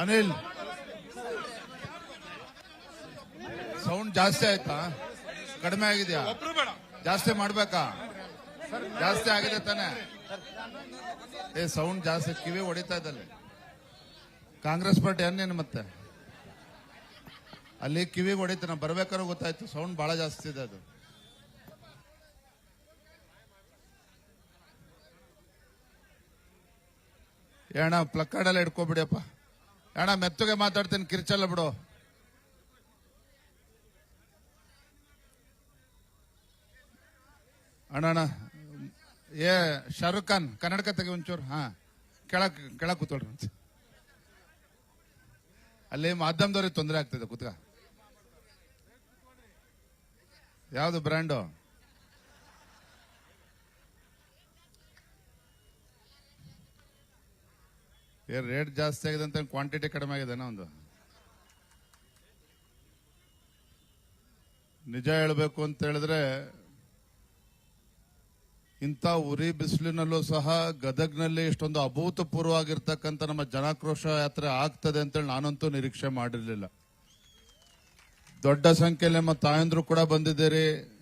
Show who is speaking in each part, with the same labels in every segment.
Speaker 1: Anil. Sound ಜಾಸ್ತಿ ಆಯ್ತಾ? ಕಡಿಮೆ ಆಗಿದೆಯಾ? ಜಾಸ್ತಿ ಮಾಡ್ಬೇಕಾ? ಜಾಸ್ತಿ ಆಗಿದೆ ತಾನೆ. ಏ ಸೌಂಡ್ ಜಾಸ್ತಿ ಕಿವಿ ಹೊಡಿತಾ ಇದ್ದಲ್ಲಿ ಕಾಂಗ್ರೆಸ್ ಪಾರ್ಟಿ ಅನ್ನೇನು ಮತ್ತೆ? ಅಲ್ಲಿ ಕಿವಿ ಹೊಡಿತು ನಾ ಬರ್ಬೇಕಾದ್ರೆ ಗೊತ್ತಾಯ್ತು ಸೌಂಡ್ ಬಹಳ ಜಾಸ್ತಿ ಇದೆ ಅದು. ಏಣ ಪ್ಲಕ್ಕಾರ್ಡೆಲ್ಲ ಇಟ್ಕೊಬಿಡಿಯಪ್ಪ ಅಣ್ಣ, ಮೆತ್ತಗೆ ಮಾತಾಡ್ತೀನಿ, ಕಿರ್ಚಲ್ಲ ಬಿಡು. ಅಣ್ಣ ಏ, ಶಾರುಖ್ ಖಾನ್, ಕನ್ನಡಕ ತೆಗೆ ಒಂಚೂರು, ಹಾ, ಕೆಳಕ್ ಕೆಳಕ್ ಕೂತ್ಕೊಳ್ರಿ ಅಲ್ಲಿ ಮಾಧ್ಯಮದವ್ರಿಗೆ ತೊಂದರೆ ಆಗ್ತದೆ, ಕುತ್ಕ. ಯಾವ್ದು ಬ್ರ್ಯಾಂಡು ರೇಟ್ ಜಾಸ್ತಿ ಆಗಿದೆ ಅಂತ ಕ್ವಾಂಟಿಟಿ ಕಡಿಮೆ ಆಗಿದೆ ಒಂದು? ನಿಜ ಹೇಳಬೇಕು ಅಂತ ಹೇಳಿದ್ರೆ, ಇಂಥ ಉರಿ ಬಿಸಿಲಿನಲ್ಲೂ ಸಹ ಗದಗ್ನಲ್ಲಿ ಇಷ್ಟೊಂದು ಅಭೂತಪೂರ್ವವಾಗಿರ್ತಕ್ಕಂಥ ನಮ್ಮ ಜನಾಕ್ರೋಶ ಯಾತ್ರೆ ಆಗ್ತದೆ ಅಂತೇಳಿ ನಾನಂತೂ ನಿರೀಕ್ಷೆ ಮಾಡಿರಲಿಲ್ಲ. ದೊಡ್ಡ ಸಂಖ್ಯೆಯಲ್ಲಿ ನಮ್ಮ ತಾಯಂದ್ರು ಕೂಡ ಬಂದಿದ್ದೀರಿ.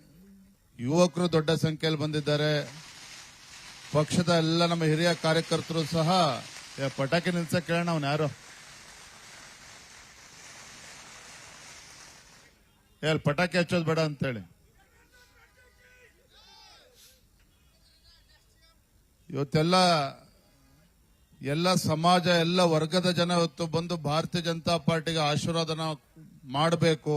Speaker 1: ಯುವಕರು ದೊಡ್ಡ ಸಂಖ್ಯೆಯಲ್ಲಿ ಬಂದಿದ್ದಾರೆ. ಪಕ್ಷದ ಎಲ್ಲ ನಮ್ಮ ಹಿರಿಯ ಕಾರ್ಯಕರ್ತರು ಸಹ ಪಟಾಕಿ ನಿಲ್ಸ ಕೇಳೋಣ ಅವ್ನು ಯಾರು? ಏ, ಅಲ್ಲಿ ಪಟಾಕಿ ಹಚ್ಚೋದು ಬೇಡ ಅಂತೇಳಿ. ಇವತ್ತೆಲ್ಲ ಎಲ್ಲ ಸಮಾಜ ಎಲ್ಲ ವರ್ಗದ ಜನ ಇವತ್ತು ಬಂದು ಭಾರತೀಯ ಜನತಾ ಪಾರ್ಟಿಗೆ ಆಶೀರ್ವಾದನ ಮಾಡಬೇಕು.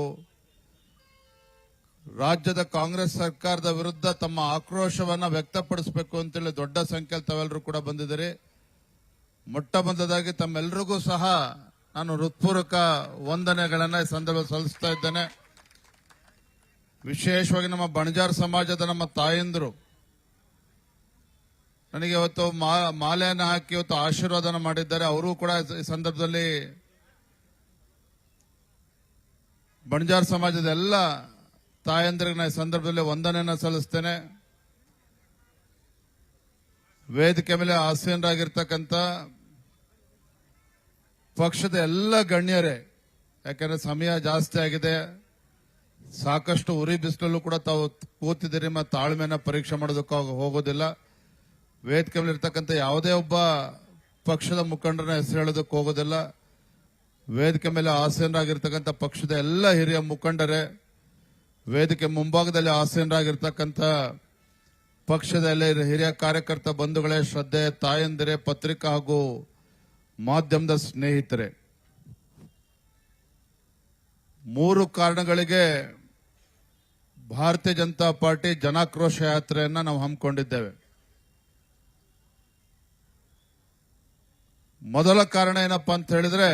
Speaker 1: ರಾಜ್ಯದ ಕಾಂಗ್ರೆಸ್ ಸರ್ಕಾರದ ವಿರುದ್ಧ ತಮ್ಮ ಆಕ್ರೋಶವನ್ನ ವ್ಯಕ್ತಪಡಿಸಬೇಕು ಅಂತೇಳಿ ದೊಡ್ಡ ಸಂಖ್ಯೆಯಲ್ಲಿ ತಾವೆಲ್ಲರೂ ಕೂಡ ಬಂದಿದ್ದೀರಿ ಮೊಟ್ಟ ಮೊದಲಾಗಿ ತಮ್ಮೆಲ್ಲರಿಗೂ ಸಹ ನಾನು ಹೃತ್ಪೂರ್ವಕ ವಂದನೆಗಳನ್ನ ಈ ಸಂದರ್ಭ ಸಲ್ಲಿಸ್ತಾ ಇದ್ದೇನೆ. ವಿಶೇಷವಾಗಿ ನಮ್ಮ ಬಣಜಾರ್ ಸಮಾಜದ ನಮ್ಮ ತಾಯಂದ್ರು. ನನಗೆ ಇವತ್ತು ಮಾಲೆಯನ್ನು ಹಾಕಿ ಇವತ್ತು ಆಶೀರ್ವಾದನ ಮಾಡಿದ್ದಾರೆ. ಅವರು ಕೂಡ ಈ ಸಂದರ್ಭದಲ್ಲಿ ಬಣಜಾರ್ ಸಮಾಜದ ಎಲ್ಲ ತಾಯಂದ್ರಿಗೆ ನಾನು ಈ ಸಂದರ್ಭದಲ್ಲಿ ವಂದನೆಯನ್ನು ಸಲ್ಲಿಸ್ತೇನೆ. ವೇದಿಕೆ ಮೇಲೆ ಆಸೀನರಾಗಿರ್ತಕ್ಕಂಥ ಪಕ್ಷದ ಎಲ್ಲ ಗಣ್ಯರೇ, ಯಾಕಂದ್ರೆ ಸಮಯ ಜಾಸ್ತಿ ಆಗಿದೆ, ಸಾಕಷ್ಟು ಉರಿ ಬಿಸಿಲಲ್ಲೂ ಕೂಡ ತಾವು ಕೂತಿದ್ದೀರಿ ಮತ್ತು ತಾಳ್ಮೆನ ಪರೀಕ್ಷೆ ಮಾಡೋದಕ್ಕೆ ಹೋಗೋದಿಲ್ಲ. ವೇದಿಕೆ ಮೇಲೆ ಇರ್ತಕ್ಕಂಥ ಯಾವುದೇ ಒಬ್ಬ ಪಕ್ಷದ ಮುಖಂಡರ ಹೆಸರು ಹೇಳೋದಕ್ಕೆ ಹೋಗೋದಿಲ್ಲ. ವೇದಿಕೆ ಮೇಲೆ ಆಸೀನರಾಗಿರ್ತಕ್ಕಂಥ ಪಕ್ಷದ ಎಲ್ಲ ಹಿರಿಯ ಮುಖಂಡರೇ, ವೇದಿಕೆ ಮುಂಭಾಗದಲ್ಲಿ ಆಸೀನರಾಗಿರ್ತಕ್ಕಂಥ ಪಕ್ಷದ ಎಲ್ಲ ಹಿರಿಯ ಕಾರ್ಯಕರ್ತ ಬಂಧುಗಳೇ, ಶ್ರದ್ಧೆ, ತಾಯಂದಿರೇ, ಪತ್ರಿಕಾ ಹಾಗೂ ಮಾಧ್ಯಮದ ಸ್ನೇಹಿತರೆ, ಮೂರು ಕಾರಣಗಳಿಗೆ ಭಾರತೀಯ ಜನತಾ ಪಾರ್ಟಿ ಜನಾಕ್ರೋಶ ಯಾತ್ರೆಯನ್ನ ನಾವು ಹಮ್ಮಿಕೊಂಡಿದ್ದೇವೆ. ಮೊದಲ ಕಾರಣ ಏನಪ್ಪಾ ಅಂತ ಹೇಳಿದ್ರೆ,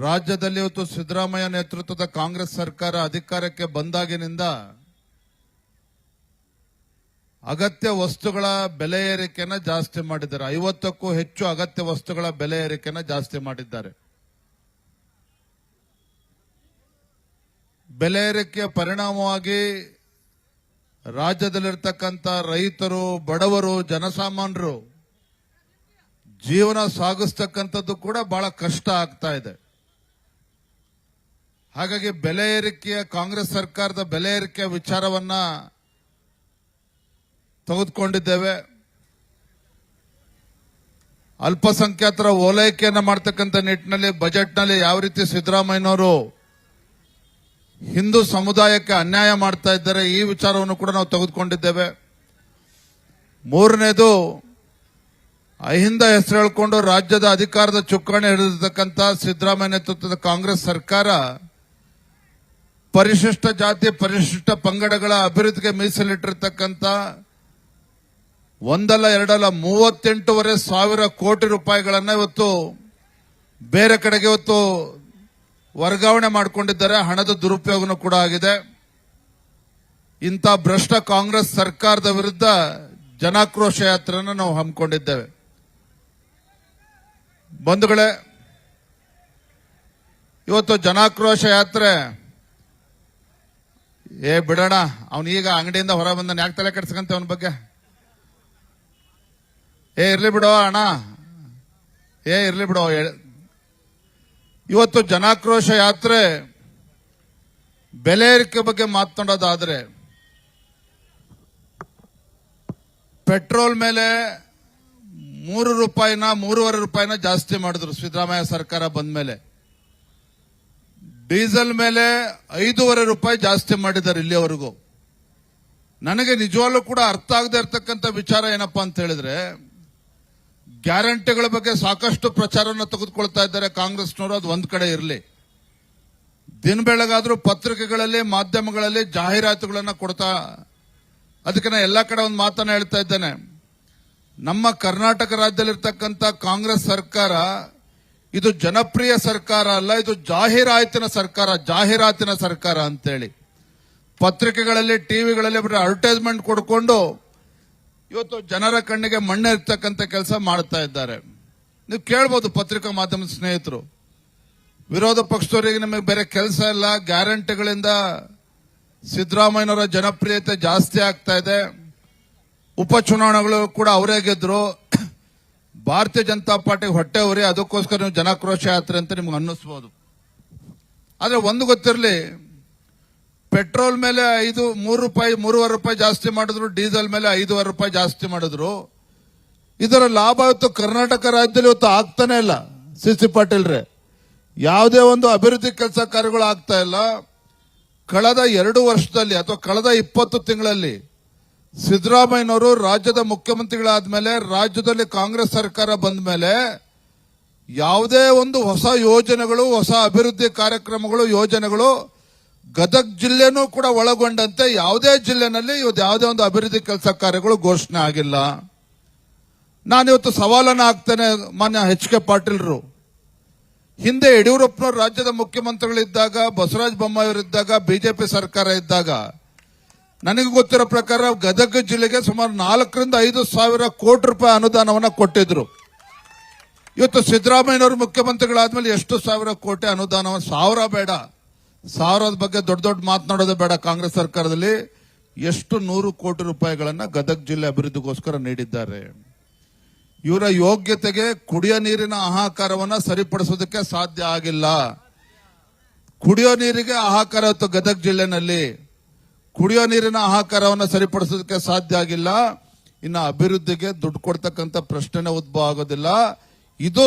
Speaker 1: ರಾಜ್ಯದಲ್ಲಿ ಇವತ್ತು ಸಿದ್ದರಾಮಯ್ಯ ನೇತೃತ್ವದ ಕಾಂಗ್ರೆಸ್ ಸರ್ಕಾರ ಅಧಿಕಾರಕ್ಕೆ ಬಂದಾಗಿನಿಂದ ಅಗತ್ಯ ವಸ್ತುಗಳ ಬೆಲೆ ಏರಿಕೆನ ಜಾಸ್ತಿ ಮಾಡಿದ್ದಾರೆ. ಐವತ್ತಕ್ಕೂ ಹೆಚ್ಚು ಅಗತ್ಯ ವಸ್ತುಗಳ ಬೆಲೆ ಏರಿಕೆನ ಜಾಸ್ತಿ ಮಾಡಿದ್ದಾರೆ. ಬೆಲೆ ಏರಿಕೆಯ ಪರಿಣಾಮವಾಗಿ ರಾಜ್ಯದಲ್ಲಿರ್ತಕ್ಕಂಥ ರೈತರು, ಬಡವರು, ಜನಸಾಮಾನ್ಯರು ಜೀವನ ಸಾಗಿಸ್ತಕ್ಕಂಥದ್ದು ಕೂಡ ಬಹಳ ಕಷ್ಟ ಆಗ್ತಾ ಇದೆ. ಹಾಗಾಗಿ ಬೆಲೆ ಏರಿಕೆಯ ಕಾಂಗ್ರೆಸ್ ಸರ್ಕಾರದ ಬೆಲೆ ಏರಿಕೆಯ ವಿಚಾರವನ್ನ ತೆಗೆದುಕೊಂಡಿದ್ದೇವೆ. ಅಲ್ಪಸಂಖ್ಯಾತರ ಓಲೈಕೆಯನ್ನು ಮಾಡ್ತಕ್ಕಂಥ ನಿಟ್ಟಿನಲ್ಲಿ, ಬಜೆಟ್ನಲ್ಲಿ ಯಾವ ರೀತಿ ಸಿದ್ದರಾಮಯ್ಯನವರು ಹಿಂದೂ ಸಮುದಾಯಕ್ಕೆ ಅನ್ಯಾಯ ಮಾಡ್ತಾ ಇದ್ದಾರೆ, ಈ ವಿಚಾರವನ್ನು ಕೂಡ ನಾವು ತೆಗೆದುಕೊಂಡಿದ್ದೇವೆ. ಮೂರನೇದು, ಅಹಿಂದ ಹೆಸರು ಹೇಳ್ಕೊಂಡು ರಾಜ್ಯದ ಅಧಿಕಾರದ ಚುಕ್ಕಾಣಿ ಹಿಡಿದಿರ್ತಕ್ಕಂಥ ಸಿದ್ದರಾಮಯ್ಯ ನೇತೃತ್ವದ ಕಾಂಗ್ರೆಸ್ ಸರ್ಕಾರ ಪರಿಶಿಷ್ಟ ಜಾತಿ, ಪರಿಶಿಷ್ಟ ಪಂಗಡಗಳ ಅಭಿವೃದ್ಧಿಗೆ ಮೀಸಲಿಟ್ಟಿರ್ತಕ್ಕಂಥ ಒಂದಲ್ಲ ಎರಡಲ್ಲ ಮೂವತ್ತೆಂಟೂವರೆ ಸಾವಿರ ಕೋಟಿ ರೂಪಾಯಿಗಳನ್ನ ಇವತ್ತು ಬೇರೆ ಕಡೆಗೆ ಇವತ್ತು ವರ್ಗಾವಣೆ ಮಾಡಿಕೊಂಡಿದ್ದಾರೆ. ಹಣದ ದುರುಪಯೋಗನೂ ಕೂಡ ಆಗಿದೆ. ಇಂಥ ಭ್ರಷ್ಟ ಕಾಂಗ್ರೆಸ್ ಸರ್ಕಾರದ ವಿರುದ್ಧ ಜನಾಕ್ರೋಶ ಯಾತ್ರೆಯನ್ನು ನಾವು ಹಮ್ಮಿಕೊಂಡಿದ್ದೇವೆ. ಬಂಧುಗಳೇ, ಇವತ್ತು ಜನಾಕ್ರೋಶ ಯಾತ್ರೆ, ಏ ಬಿಡೋಣ ಅವನೀಗ ಅಂಗಡಿಯಿಂದ ಹೊರ ಬಂದ ಯಾಕೆ ತಲೆ ಕೆಡ್ಸ್ಕಂತೆ ಅವನ ಬಗ್ಗೆ? ಏ, ಇರ್ಲಿ ಬಿಡೋ ಅಣ್ಣ. ಏ, ಇರ್ಲಿ ಬಿಡೋ. ಇವತ್ತು ಜನಾಕ್ರೋಶ ಯಾತ್ರೆ ಬೆಲೆ ಏರಿಕೆ ಬಗ್ಗೆ ಮಾತನಾಡೋದಾದ್ರೆ ಪೆಟ್ರೋಲ್ ಮೇಲೆ ಮೂರು ರೂಪಾಯಿನ, ಮೂರುವರೆ ರೂಪಾಯಿನ ಜಾಸ್ತಿ ಮಾಡಿದ್ರು ಸಿದ್ದರಾಮಯ್ಯ ಸರ್ಕಾರ ಬಂದ ಮೇಲೆ ಡೀಸೆಲ್ ಮೇಲೆ ಐದೂವರೆ ರೂಪಾಯಿ ಜಾಸ್ತಿ ಮಾಡಿದ್ದಾರೆ ಇಲ್ಲಿಯವರೆಗೂ. ನನಗೆ ನಿಜವಾಗ್ಲೂ ಕೂಡ ಅರ್ಥ ಆಗದೆ ಇರತಕ್ಕಂಥ ವಿಚಾರ ಏನಪ್ಪಾ ಅಂತ ಹೇಳಿದ್ರೆ ಗ್ಯಾರಂಟಿಗಳ ಬಗ್ಗೆ ಸಾಕಷ್ಟು ಪ್ರಚಾರವನ್ನು ತೆಗೆದುಕೊಳ್ತಾ ಇದ್ದಾರೆ ಕಾಂಗ್ರೆಸ್ನವರು. ಅದು ಒಂದ್ ಕಡೆ ಇರಲಿ. ದಿನ ಬೆಳಗಾದ್ರೂ ಪತ್ರಿಕೆಗಳಲ್ಲಿ, ಮಾಧ್ಯಮಗಳಲ್ಲಿ ಜಾಹೀರಾತುಗಳನ್ನ ಕೊಡ್ತಾ, ಅದಕ್ಕೆ ನಾನು ಎಲ್ಲ ಕಡೆ ಒಂದು ಮಾತನ್ನ ಹೇಳ್ತಾ ಇದ್ದೇನೆ. ನಮ್ಮ ಕರ್ನಾಟಕ ರಾಜ್ಯದಲ್ಲಿರ್ತಕ್ಕಂಥ ಕಾಂಗ್ರೆಸ್ ಸರ್ಕಾರ, ಇದು ಜನಪ್ರಿಯ ಸರ್ಕಾರ ಅಲ್ಲ, ಇದು ಜಾಹೀರಾತಿನ ಸರ್ಕಾರ ಜಾಹೀರಾತಿನ ಸರ್ಕಾರ ಅಂತೇಳಿ. ಪತ್ರಿಕೆಗಳಲ್ಲಿ, ಟಿವಿಗಳಲ್ಲಿ ಬರೀ ಅಡ್ವರ್ಟೈಸ್ಮೆಂಟ್ ಕೊಡ್ಕೊಂಡು ಇವತ್ತು ಜನರ ಕಣ್ಣಿಗೆ ಮಣ್ಣೆ ಇರ್ತಕ್ಕಂಥ ಕೆಲಸ ಮಾಡ್ತಾ ಇದ್ದಾರೆ. ನೀವು ಕೇಳ್ಬೋದು ಪತ್ರಿಕಾ ಮಾಧ್ಯಮದ ಸ್ನೇಹಿತರು. ವಿರೋಧ ಪಕ್ಷದವರಿಗೆ ನಿಮಗೆ ಬೇರೆ ಕೆಲಸ ಇಲ್ಲ. ಗ್ಯಾರಂಟಿಗಳಿಂದ ಸಿದ್ದರಾಮಯ್ಯನವರ ಜನಪ್ರಿಯತೆ ಜಾಸ್ತಿ ಆಗ್ತಾ ಇದೆ. ಉಪಚುನಾವಣೆಗಳು ಕೂಡ ಅವರೇ ಗೆದ್ರು. ಭಾರತೀಯ ಜನತಾ ಪಾರ್ಟಿಗೆ ಹೊಟ್ಟೆ ಅದಕ್ಕೋಸ್ಕರ ನೀವು ಜನಾಕ್ರೋಶ ಯಾತ್ರೆ ಅಂತ ನಿಮ್ಗೆ ಅನ್ನಿಸ್ಬೋದು. ಆದರೆ ಒಂದು ಗೊತ್ತಿರಲಿ ಪೆಟ್ರೋಲ್ ಮೇಲೆ ಐದು, ಮೂರು ರೂಪಾಯಿ, ಮೂರುವರೆ ರೂಪಾಯಿ ಜಾಸ್ತಿ ಮಾಡಿದ್ರು, ಡೀಸೆಲ್ ಮೇಲೆ ಐದೂವರೆ ರೂಪಾಯಿ ಜಾಸ್ತಿ ಮಾಡಿದ್ರು. ಇದರ ಲಾಭ ಇವತ್ತು ಕರ್ನಾಟಕ ರಾಜ್ಯದಲ್ಲಿ ಇವತ್ತು ಆಗ್ತಾನೆ ಇಲ್ಲ, ಸಿ ಸಿ ಪಾಟೀಲ್ರೆ. ಯಾವುದೇ ಒಂದು ಅಭಿವೃದ್ಧಿ ಕೆಲಸ ಕಾರ್ಯಗಳು ಆಗ್ತಾ ಇಲ್ಲ. ಕಳೆದ ಎರಡು ವರ್ಷದಲ್ಲಿ ಅಥವಾ ಕಳೆದ ಇಪ್ಪತ್ತು ತಿಂಗಳಲ್ಲಿ ಸಿದ್ದರಾಮಯ್ಯನವರು ರಾಜ್ಯದ ಮುಖ್ಯಮಂತ್ರಿಗಳಾದ ಮೇಲೆ ರಾಜ್ಯದಲ್ಲಿ ಕಾಂಗ್ರೆಸ್ ಸರ್ಕಾರ ಬಂದ ಮೇಲೆ ಯಾವುದೇ ಒಂದು ಹೊಸ ಯೋಜನೆಗಳು, ಹೊಸ ಅಭಿವೃದ್ಧಿ ಕಾರ್ಯಕ್ರಮಗಳು, ಯೋಜನೆಗಳು ಗದಗ್ ಜಿಲ್ಲೆನೂ ಕೂಡ ಒಳಗೊಂಡಂತೆ ಯಾವುದೇ ಜಿಲ್ಲೆನಲ್ಲಿ ಇವತ್ತು ಯಾವುದೇ ಒಂದು ಅಭಿವೃದ್ಧಿ ಕೆಲಸ ಕಾರ್ಯಗಳು ಘೋಷಣೆ ಆಗಿಲ್ಲ. ನಾನಿವತ್ತು ಸವಾಲನ್ನ ಹಾಕ್ತೇನೆ ಮಾನ್ಯ ಎಚ್ ಕೆ ಪಾಟೀಲ್ರು. ಹಿಂದೆ ಯಡಿಯೂರಪ್ಪನವರು ರಾಜ್ಯದ ಮುಖ್ಯಮಂತ್ರಿಗಳಿದ್ದಾಗ, ಬಸವರಾಜ ಬೊಮ್ಮಾಯಿಯವರಿದ್ದಾಗ ಬಿಜೆಪಿ ಸರ್ಕಾರ ಇದ್ದಾಗ, ನನಗೆ ಗೊತ್ತಿರೋ ಪ್ರಕಾರ ಗದಗ ಜಿಲ್ಲೆಗೆ ಸುಮಾರು ನಾಲ್ಕರಿಂದ ಐದು ಸಾವಿರ ಕೋಟಿ ರೂಪಾಯಿ ಅನುದಾನವನ್ನ ಕೊಟ್ಟಿದ್ರು. ಇವತ್ತು ಸಿದ್ದರಾಮಯ್ಯನವರು ಮುಖ್ಯಮಂತ್ರಿಗಳಾದ್ಮೇಲೆ ಎಷ್ಟು ಸಾವಿರ ಕೋಟಿ ಅನುದಾನವನ್ನು? ಸಾವಿರ ಬೇಡ. ಸಾವಿರದ ಬಗ್ಗೆ ದೊಡ್ಡ ದೊಡ್ಡ ಮಾತನಾಡೋದೇ ಬೇಡ ಕಾಂಗ್ರೆಸ್ ಸರ್ಕಾರದಲ್ಲಿ. ಎಷ್ಟು ನೂರು ಕೋಟಿ ರೂಪಾಯಿಗಳನ್ನ ಗದಗ ಜಿಲ್ಲೆ ಅಭಿವೃದ್ಧಿಗೋಸ್ಕರ ನೀಡಿದ್ದಾರೆ. ಇವರ ಯೋಗ್ಯತೆಗೆ ಕುಡಿಯೋ ನೀರಿನ ಆಹಾಕಾರವನ್ನ ಸರಿಪಡಿಸೋದಕ್ಕೆ ಸಾಧ್ಯ ಆಗಿಲ್ಲ. ಕುಡಿಯೋ ನೀರಿಗೆ ಆಹಾಕಾರ ಇತ್ತು ಗದಗ ಜಿಲ್ಲೆನಲ್ಲಿ. ಕುಡಿಯೋ ನೀರಿನ ಆಹಾಕಾರವನ್ನು ಸರಿಪಡಿಸೋದಕ್ಕೆ ಸಾಧ್ಯ ಆಗಿಲ್ಲ. ಇನ್ನು ಅಭಿವೃದ್ಧಿಗೆ ದುಡ್ಡು ಕೊಡ್ತಕ್ಕಂಥ ಪ್ರಶ್ನೆನೇ ಉದ್ಭವ ಆಗೋದಿಲ್ಲ. ಇದು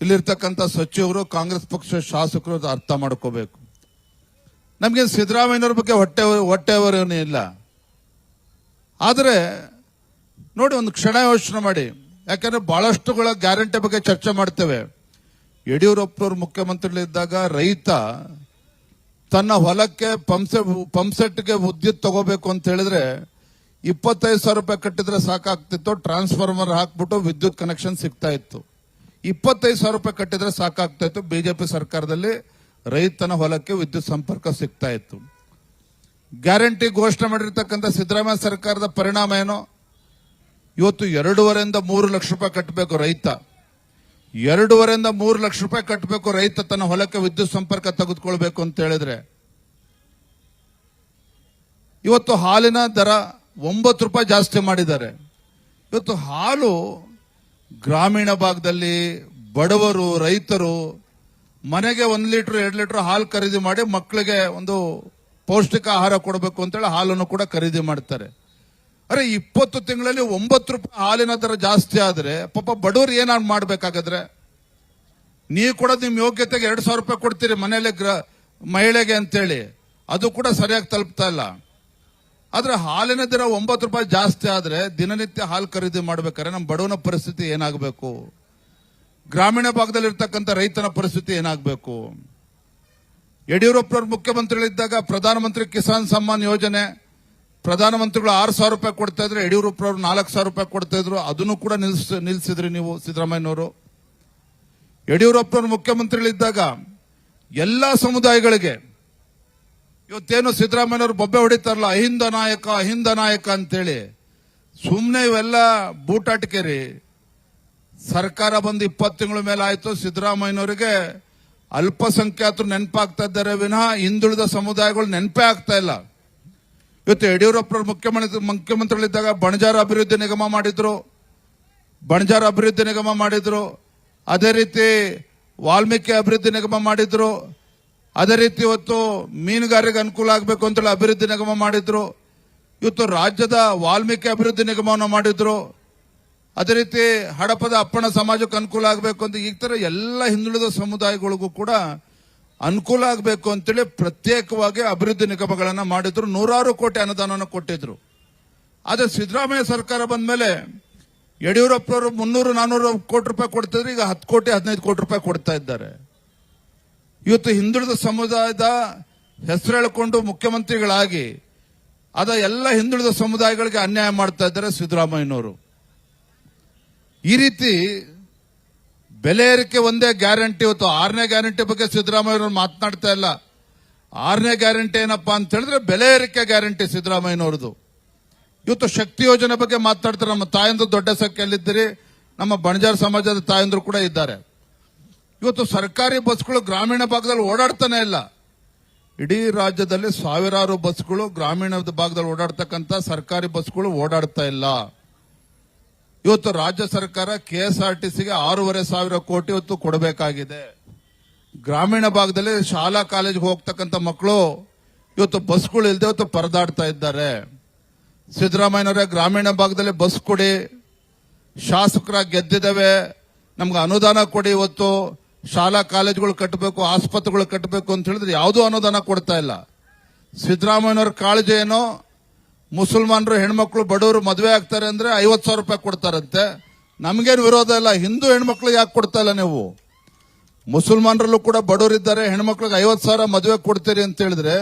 Speaker 1: ಇಲ್ಲಿರ್ತಕ್ಕಂಥ ಸಚಿವರು ಕಾಂಗ್ರೆಸ್ ಪಕ್ಷ ಶಾಸಕರು ಅರ್ಥ ಮಾಡ್ಕೋಬೇಕು. ನಮಗೆ ಸಿದ್ದರಾಮಯ್ಯನವ್ರ ಬಗ್ಗೆ ಹೊಟ್ಟೆ ಹೊಟ್ಟೆವರೇನೂ ಇಲ್ಲ. ಆದರೆ ನೋಡಿ ಒಂದು ಕ್ಷಣ ಯೋಚನೆ ಮಾಡಿ. ಯಾಕಂದ್ರೆ ಬಹಳಷ್ಟುಗಳ ಗ್ಯಾರಂಟಿ ಬಗ್ಗೆ ಚರ್ಚೆ ಮಾಡ್ತೇವೆ. ಯಡಿಯೂರಪ್ಪನವರು ಮುಖ್ಯಮಂತ್ರಿಗಳಿದ್ದಾಗ ರೈತ ತನ್ನ ಹೊಲಕ್ಕೆ ಪಂಪ್ಸೆ, ಪಂಪ್ಸೆಟ್ಗೆ ವಿದ್ಯುತ್ ತಗೋಬೇಕು ಅಂತ ಹೇಳಿದ್ರೆ ಇಪ್ಪತ್ತೈದು ಸಾವಿರ ರೂಪಾಯಿ ಕಟ್ಟಿದ್ರೆ ಸಾಕಾಗ್ತಿತ್ತು, ಟ್ರಾನ್ಸ್ಫಾರ್ಮರ್ ಹಾಕ್ಬಿಟ್ಟು ವಿದ್ಯುತ್ ಕನೆಕ್ಷನ್ ಸಿಗ್ತಾ ಇತ್ತು. ಇಪ್ಪತ್ತೈದು ಸಾವಿರ ರೂಪಾಯಿ ಕಟ್ಟಿದ್ರೆ ಸಾಕಾಗ್ತಾ ಇತ್ತು ಬಿಜೆಪಿ ಸರ್ಕಾರದಲ್ಲಿ ರೈತನ ಹೊಲಕ್ಕೆ ವಿದ್ಯುತ್ ಸಂಪರ್ಕ ಸಿಗ್ತಾ ಇತ್ತು. ಗ್ಯಾರಂಟಿ ಘೋಷಣೆ ಮಾಡಿರ್ತಕ್ಕಂಥ ಸಿದ್ದರಾಮಯ್ಯ ಸರ್ಕಾರದ ಪರಿಣಾಮ ಏನು? ಇವತ್ತು ಎರಡೂವರೆಯಿಂದ ಮೂರು ಲಕ್ಷ ರೂಪಾಯಿ ಕಟ್ಟಬೇಕು ರೈತ. ಎರಡೂವರೆಯಿಂದ ಮೂರು ಲಕ್ಷ ರೂಪಾಯಿ ಕಟ್ಟಬೇಕು ರೈತ ತನ್ನ ಹೊಲಕ್ಕೆ ವಿದ್ಯುತ್ ಸಂಪರ್ಕ ತೆಗೆದುಕೊಳ್ಬೇಕು ಅಂತ ಹೇಳಿದ್ರೆ, ಇವತ್ತು ಹಾಲಿನ ದರ ಒಂಬತ್ತು ರೂಪಾಯಿ ಜಾಸ್ತಿ ಮಾಡಿದ್ದಾರೆ. ಇವತ್ತು ಹಾಲು ಗ್ರಾಮೀಣ ಭಾಗದಲ್ಲಿ ಬಡವರು, ರೈತರು ಮನೆಗೆ ಒಂದು ಲೀಟರ್, ಎರಡು ಲೀಟರ್ ಹಾಲು ಖರೀದಿ ಮಾಡಿ ಮಕ್ಕಳಿಗೆ ಒಂದು ಪೌಷ್ಟಿಕ ಆಹಾರ ಕೊಡಬೇಕು ಅಂತೇಳಿ ಹಾಲನ್ನು ಕೂಡ ಖರೀದಿ ಮಾಡ್ತಾರೆ. ಅರೆ, ಇಪ್ಪತ್ತು ತಿಂಗಳಲ್ಲಿ ಒಂಬತ್ತು ರೂಪಾಯಿ ಹಾಲಿನ ದರ ಜಾಸ್ತಿ ಆದ್ರೆ, ಪಾಪ ಬಡವರು ಏನಾದ್ರು ಮಾಡಬೇಕಾಗಿದ್ರೆ? ನೀವು ಕೂಡ ನಿಮ್ಮ ಯೋಗ್ಯತೆಗೆ ಎರಡು ಸಾವಿರ ರೂಪಾಯಿ ಕೊಡ್ತೀರಿ ಮನೆಯಲ್ಲಿ ಗ್ರ, ಮಹಿಳೆಗೆ ಅಂತೇಳಿ. ಅದು ಕೂಡ ಸರಿಯಾಗಿ ತಲುಪ್ತಾ ಇಲ್ಲ. ಆದ್ರೆ ಹಾಲಿನ ದರ ಒಂಬತ್ತು ರೂಪಾಯಿ ಜಾಸ್ತಿ ಆದ್ರೆ ದಿನನಿತ್ಯ ಹಾಲು ಖರೀದಿ ಮಾಡ್ಬೇಕಾದ್ರೆ ನಮ್ಮ ಬಡವನ ಪರಿಸ್ಥಿತಿ ಏನಾಗಬೇಕು? ಗ್ರಾಮೀಣ ಭಾಗದಲ್ಲಿ ಇರ್ತಕ್ಕಂತ ರೈತನ ಪರಿಸ್ಥಿತಿ ಏನಾಗಬೇಕು? ಯಡಿಯೂರಪ್ಪ ಮುಖ್ಯಮಂತ್ರಿಗಳಿದ್ದಾಗ ಪ್ರಧಾನಮಂತ್ರಿ ಕಿಸಾನ್ ಸಮ್ಮಾನ್ ಯೋಜನೆ, ಪ್ರಧಾನಮಂತ್ರಿಗಳು ಆರು ಸಾವಿರ ರೂಪಾಯಿ ಕೊಡ್ತಾ ಇದ್ರೆ, ಯಡಿಯೂರಪ್ಪನವರು ನಾಲ್ಕು ಸಾವಿರ ರೂಪಾಯಿ ಕೊಡ್ತಾ ಇದ್ರು, ಅದನ್ನು ಕೂಡ ನಿಲ್ಸ್, ನಿಲ್ಸಿದ್ರಿ ನೀವು ಸಿದ್ದರಾಮಯ್ಯನವರು. ಯಡಿಯೂರಪ್ಪನವರು ಮುಖ್ಯಮಂತ್ರಿಗಳಿದ್ದಾಗ ಎಲ್ಲಾ ಸಮುದಾಯಗಳಿಗೆ ಇವತ್ತೇನು ಸಿದ್ದರಾಮಯ್ಯವ್ರು ಬೊಬ್ಬೆ ಹೊಡಿತಾರಲ್ಲ, ಅಹಿಂದ ನಾಯಕ ಅಹಿಂದ ನಾಯಕ ಅಂತೇಳಿ. ಸುಮ್ಮನೆ ಇವೆಲ್ಲ ಬೂಟಾಟಿಕೆ ರೀ ಸರ್ಕಾರ ಬಂದು ಇಪ್ಪತ್ತು ತಿಂಗಳ ಮೇಲೆ ಆಯ್ತು, ಸಿದ್ದರಾಮಯ್ಯನವರಿಗೆ ಅಲ್ಪಸಂಖ್ಯಾತರು ನೆನಪಾಗ್ತಾ ಇದ್ದಾರೆ ವಿನಃ ಹಿಂದುಳಿದ ಸಮುದಾಯಗಳು ನೆನಪೇ ಆಗ್ತಾ ಇಲ್ಲ. ಇವತ್ತು ಯಡಿಯೂರಪ್ಪನವರು ಮುಖ್ಯಮಂತ್ರಿ, ಮುಖ್ಯಮಂತ್ರಿಗಳಿದ್ದಾಗ ಬಣಜಾರ ಅಭಿವೃದ್ಧಿ ನಿಗಮ ಮಾಡಿದ್ರು. ಬಣಜಾರ ಅಭಿವೃದ್ಧಿ ನಿಗಮ ಮಾಡಿದ್ರು. ಅದೇ ರೀತಿ ವಾಲ್ಮೀಕಿ ಅಭಿವೃದ್ಧಿ ನಿಗಮ ಮಾಡಿದ್ರು. ಅದೇ ರೀತಿ ಇವತ್ತು ಮೀನುಗಾರರಿಗೆ ಅನುಕೂಲ ಆಗಬೇಕು ಅಂತೇಳಿ ಅಭಿವೃದ್ಧಿ ನಿಗಮ ಮಾಡಿದ್ರು. ಇವತ್ತು ರಾಜ್ಯದ ವಾಲ್ಮೀಕಿ ಅಭಿವೃದ್ಧಿ ನಿಗಮವನ್ನು ಮಾಡಿದ್ರು. ಅದೇ ರೀತಿ ಹಡಪದ ಅಪ್ಪಣ ಸಮಾಜಕ್ಕೆ ಅನುಕೂಲ ಆಗಬೇಕು ಅಂತ ಈ ಥರ ಎಲ್ಲ ಹಿಂದುಳಿದ ಸಮುದಾಯಗಳಿಗೂ ಕೂಡ ಅನುಕೂಲ ಆಗಬೇಕು ಅಂತೇಳಿ ಪ್ರತ್ಯೇಕವಾಗಿ ಅಭಿವೃದ್ಧಿ ನಿಗಮಗಳನ್ನು ಮಾಡಿದ್ರು. ನೂರಾರು ಕೋಟಿ ಅನುದಾನವನ್ನು ಕೊಟ್ಟಿದ್ರು. ಆದರೆ ಸಿದ್ದರಾಮಯ್ಯ ಸರ್ಕಾರ ಬಂದ ಮೇಲೆ ಯಡಿಯೂರಪ್ಪನವರು ಮುನ್ನೂರು, ನಾನೂರು ಕೋಟಿ ರೂಪಾಯಿ ಕೊಡ್ತಿದ್ರು. ಈಗ ಹತ್ತು ಕೋಟಿ, ಹದಿನೈದು ಕೋಟಿ ರೂಪಾಯಿ ಕೊಡ್ತಾ ಇದ್ದಾರೆ. ಇವತ್ತು ಹಿಂದುಳಿದ ಸಮುದಾಯದ ಹೆಸರು ಹೇಳಿಕೊಂಡು ಮುಖ್ಯಮಂತ್ರಿಗಳಾಗಿ, ಅದ ಎಲ್ಲ ಹಿಂದುಳಿದ ಸಮುದಾಯಗಳಿಗೆ ಅನ್ಯಾಯ ಮಾಡ್ತಾ ಇದ್ದಾರೆ ಸಿದ್ದರಾಮಯ್ಯನವರು. ಈ ರೀತಿ ಬೆಲೆ ಏರಿಕೆ ಒಂದೇ ಗ್ಯಾರಂಟಿ, ಇವತ್ತು ಆರನೇ ಗ್ಯಾರಂಟಿ ಬಗ್ಗೆ ಸಿದ್ದರಾಮಯ್ಯನವರು ಮಾತನಾಡ್ತಾ ಇಲ್ಲ. ಆರನೇ ಗ್ಯಾರಂಟಿ ಏನಪ್ಪಾ ಅಂತ ಹೇಳಿದ್ರೆ ಬೆಲೆ ಏರಿಕೆ ಗ್ಯಾರಂಟಿ ಸಿದ್ದರಾಮಯ್ಯನವ್ರದ್ದು. ಇವತ್ತು ಶಕ್ತಿ ಯೋಜನೆ ಬಗ್ಗೆ ಮಾತನಾಡ್ತಾರೆ ನಮ್ಮ ತಾಯಂದ್ರು ದೊಡ್ಡ ಸಂಖ್ಯೆಯಲ್ಲಿದ್ದೀರಿ. ನಮ್ಮ ಬಣಜಾರ್ ಸಮಾಜದ ತಾಯಂದ್ರು ಕೂಡ ಇದ್ದಾರೆ. ಇವತ್ತು ಸರ್ಕಾರಿ ಬಸ್ಗಳು ಗ್ರಾಮೀಣ ಭಾಗದಲ್ಲಿ ಓಡಾಡ್ತಾನೆ ಇಲ್ಲ. ಇಡೀ ರಾಜ್ಯದಲ್ಲಿ ಸಾವಿರಾರು ಬಸ್ಗಳು ಗ್ರಾಮೀಣ ಭಾಗದಲ್ಲಿ ಓಡಾಡ್ತಕ್ಕಂಥ ಸರ್ಕಾರಿ ಬಸ್ಗಳು ಓಡಾಡ್ತಾ ಇಲ್ಲ. ಇವತ್ತು ರಾಜ್ಯ ಸರ್ಕಾರ ಕೆಎಸ್ಆರ್ಟಿಸಿಗೆ ಆರೂವರೆ ಸಾವಿರ ಕೋಟಿ ಇವತ್ತು ಕೊಡಬೇಕಾಗಿದೆ. ಗ್ರಾಮೀಣ ಭಾಗದಲ್ಲಿ ಶಾಲಾ ಕಾಲೇಜ್ಗೆ ಹೋಗ್ತಕ್ಕಂಥ ಮಕ್ಕಳು ಇವತ್ತು ಬಸ್ಗಳು ಇಲ್ಲದೆ ಇವತ್ತು ಪರದಾಡ್ತಾ ಇದ್ದಾರೆ. ಸಿದ್ದರಾಮಯ್ಯನವರೇ, ಗ್ರಾಮೀಣ ಭಾಗದಲ್ಲಿ ಬಸ್ ಕೊಡಿ. ಶಾಸಕರಾಗಿ ಗೆದ್ದಿದ್ದಾವೆ. ನಮ್ಗೆ ಅನುದಾನ ಕೊಡಿ ಇವತ್ತು. ಶಾಲಾ ಕಾಲೇಜುಗಳು ಕಟ್ಟಬೇಕು, ಆಸ್ಪತ್ರೆಗಳು ಕಟ್ಟಬೇಕು ಅಂತ ಹೇಳಿದ್ರೆ ಯಾವುದೂ ಅನುದಾನ ಕೊಡ್ತಾ ಇಲ್ಲ. ಸಿದ್ದರಾಮಯ್ಯನವ್ರ ಕಾಳಜಿ ಏನೋ? ಮುಸಲ್ಮಾನರು, ಹೆಣ್ಮಕ್ಳು, ಬಡವರು ಮದುವೆ ಆಗ್ತಾರೆ ಅಂದ್ರೆ ಐವತ್ತು ಸಾವಿರ ರೂಪಾಯಿ ಕೊಡ್ತಾರಂತೆ. ನಮಗೇನು ವಿರೋಧ ಇಲ್ಲ. ಹಿಂದೂ ಹೆಣ್ಮಕ್ಳು ಯಾಕೆ ಕೊಡ್ತಾ ಇಲ್ಲ ನೀವು? ಮುಸಲ್ಮಾನರಲ್ಲೂ ಕೂಡ ಬಡವರಿದ್ದಾರೆ ಹೆಣ್ಮಕ್ಳಿಗೆ ಐವತ್ತು ಸಾವಿರ ಮದುವೆ ಕೊಡ್ತೀರಿ ಅಂತ ಹೇಳಿದ್ರೆ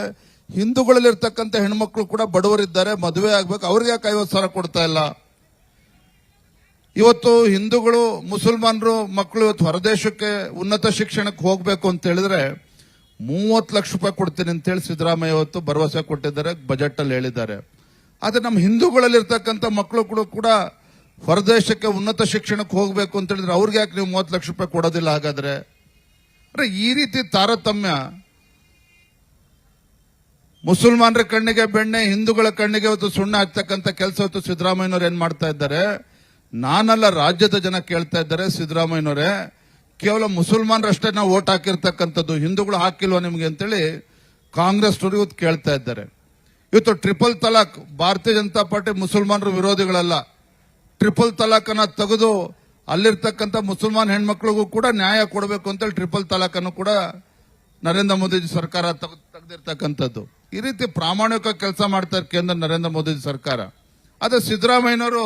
Speaker 1: ಹಿಂದೂಗಳಲ್ಲಿರ್ತಕ್ಕಂಥ ಹೆಣ್ಮಕ್ಳು ಕೂಡ ಬಡವರಿದ್ದಾರೆ ಮದುವೆ ಆಗ್ಬೇಕು. ಅವ್ರಿಗೆ ಯಾಕೆ ಐವತ್ತು ಸಾವಿರ ಕೊಡ್ತಾ ಇಲ್ಲ? ಇವತ್ತು ಹಿಂದೂಗಳು, ಮುಸಲ್ಮಾನರು, ಮಕ್ಕಳು ಇವತ್ತು ಹೊರದೇಶಕ್ಕೆ ಉನ್ನತ ಶಿಕ್ಷಣಕ್ಕೆ ಹೋಗ್ಬೇಕು ಅಂತ ಹೇಳಿದ್ರೆ ಮೂವತ್ತು ಲಕ್ಷ ರೂಪಾಯಿ ಕೊಡ್ತೀನಿ ಅಂತ ಹೇಳಿ ಸಿದ್ದರಾಮಯ್ಯ ಇವತ್ತು ಭರವಸೆ ಕೊಟ್ಟಿದ್ದಾರೆ ಬಜೆಟ್ ಅಲ್ಲಿ ಹೇಳಿದ್ದಾರೆ. ಆದ್ರೆ ನಮ್ಮ ಹಿಂದೂಗಳಲ್ಲಿ ಇರ್ತಕ್ಕಂಥ ಮಕ್ಕಳು ಕೂಡ ಹೊರದೇಶಕ್ಕೆ ಉನ್ನತ ಶಿಕ್ಷಣಕ್ಕೆ ಹೋಗ್ಬೇಕು ಅಂತ ಹೇಳಿದ್ರೆ ಅವ್ರಿಗೆ ಯಾಕೆ ನೀವು ಮೂವತ್ತು ಲಕ್ಷ ರೂಪಾಯಿ ಕೊಡೋದಿಲ್ಲ ಹಾಗಾದ್ರೆ? ಅಂದ್ರೆ ಈ ರೀತಿ ತಾರತಮ್ಯ ಮುಸಲ್ಮಾನರ ಕಣ್ಣಿಗೆ ಬೆಣ್ಣೆ, ಹಿಂದೂಗಳ ಕಣ್ಣಿಗೆ ಇವತ್ತು ಸುಣ್ಣ ಹಾಕ್ತಕ್ಕಂಥ ಕೆಲಸ ಇವತ್ತು ಸಿದ್ದರಾಮಯ್ಯನವ್ರು ಏನ್ ಮಾಡ್ತಾ ಇದ್ದಾರೆ? ನಾನಲ್ಲ ರಾಜ್ಯದ ಜನ ಕೇಳ್ತಾ ಇದ್ದಾರೆ, ಸಿದ್ದರಾಮಯ್ಯನವರೇ. ಕೇವಲ ಮುಸಲ್ಮಾನರಷ್ಟೇ ನಾವು ಓಟ್ ಹಾಕಿರ್ತಕ್ಕಂಥದ್ದು, ಹಿಂದೂಗಳು ಹಾಕಿಲ್ವಾ ನಿಮ್ಗೆ ಅಂತೇಳಿ ಕಾಂಗ್ರೆಸ್ ಇವತ್ತು ಕೇಳ್ತಾ ಇದ್ದಾರೆ. ಇವತ್ತು ಟ್ರಿಪಲ್ ತಲಾಕ್, ಭಾರತೀಯ ಜನತಾ ಪಾರ್ಟಿ ಮುಸಲ್ಮಾನರು ವಿರೋಧಿಗಳಲ್ಲ. ಟ್ರಿಪಲ್ ತಲಾಕ್ ಅನ್ನ ತೆಗೆದು ಅಲ್ಲಿರ್ತಕ್ಕಂಥ ಮುಸಲ್ಮಾನ್ ಹೆಣ್ಮಕ್ಳಿಗೂ ಕೂಡ ನ್ಯಾಯ ಕೊಡಬೇಕು ಅಂತೇಳಿ ಟ್ರಿಪಲ್ ತಲಾಕ್ ಅನ್ನು ಕೂಡ ನರೇಂದ್ರ ಮೋದಿಜಿ ಸರ್ಕಾರ ತೆಗೆದಿರ್ತಕ್ಕಂಥದ್ದು. ಈ ರೀತಿ ಪ್ರಾಮಾಣಿಕ ಕೆಲಸ ಮಾಡ್ತಾರೆ ಕೇಂದ್ರ ನರೇಂದ್ರ ಮೋದಿ ಸರ್ಕಾರ. ಆದರೆ ಸಿದ್ದರಾಮಯ್ಯನವರು